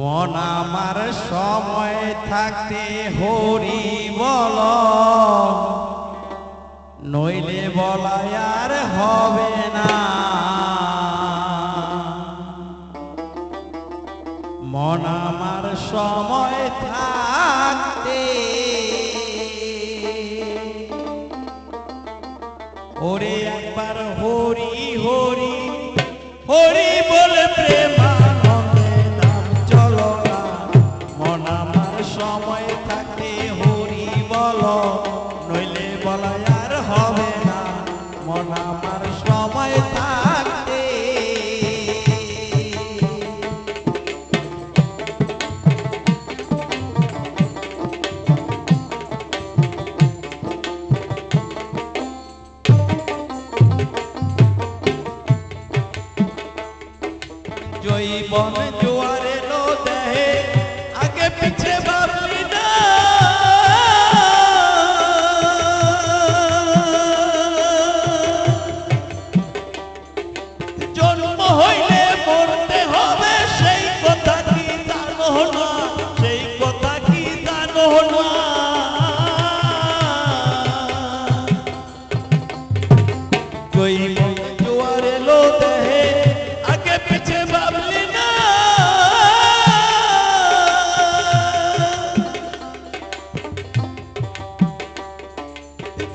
মন আমার সময় থাকতে হরি বল। নইলে বলাই আর হবে না। মন আমার সময় সময় থাকে হরি বলো, নইলে বলা আর হবে না। মন আমার সময় থাকতে জৈবন জোয়ারে লো দেহে আগে পিছে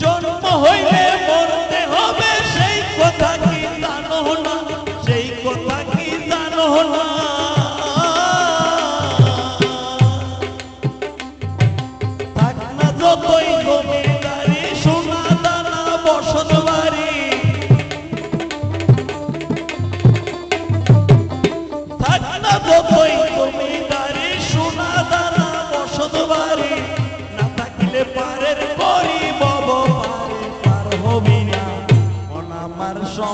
জন্ম হইলে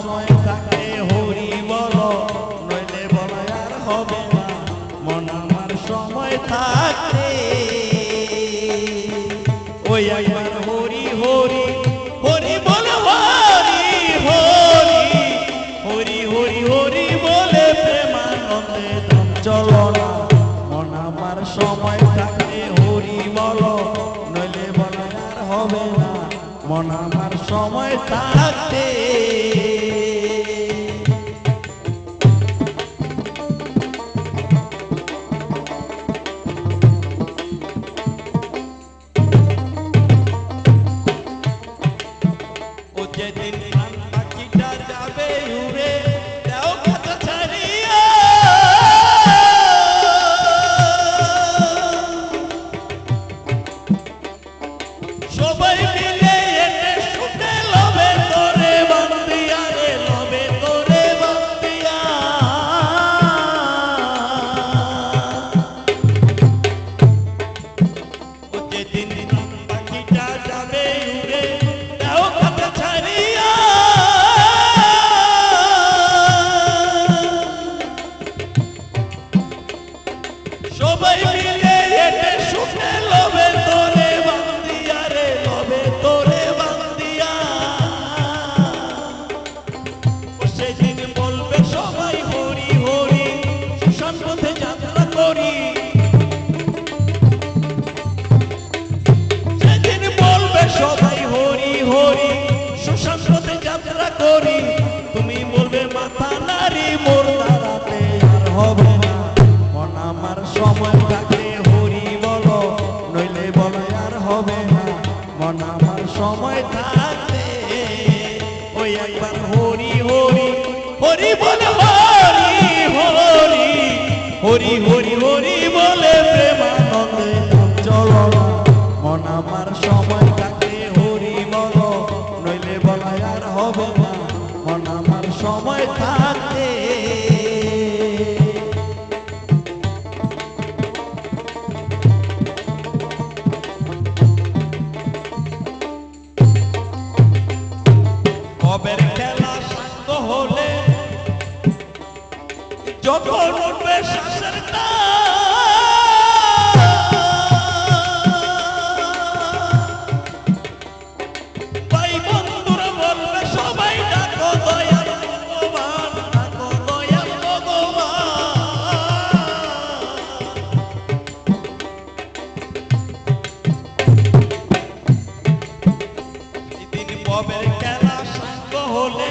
সময় থাকে হরি বল, নইলে বল আর হবে না। মন আমার সময় থাকতে ওই একবার হরি হরি হরি বল, হরি হরি হরি হরি হরি বলে প্রেমানন্দে দম চলো না। মন আমার সময় থাকতে হরি বলো, নইলে বল আর হবে না। মন আমার সময় থাকতে হবে মন আমার সময় থাকতে ওই একবার হরি হরি হরি বলে, হরি হরি হরি হরি যখন উঠবে শ্বাসের ভাই বন্ধুরা বলবে, সবাই ডাকো দয়াল ভগবান, ডাকো দয়াল খেলা সঙ্গ হলে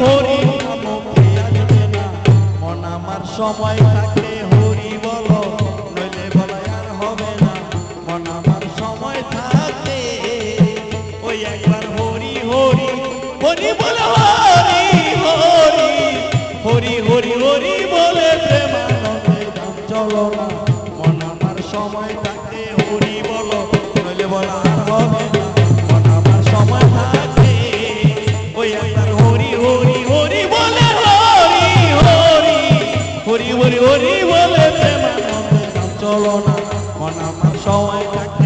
হরি। নাম আমার সময় থাকলে হরি বলো, নইলে বলা আর হবে না। মন আমার সময় থাকলে ওই একবার হরি হরি হরি বলে, হরি হরি। হরি হরি হরি বলে চলো না। মন আমার সময় থাকলে হরি বলো, নইলে বলা হলো না মন আমার সবাই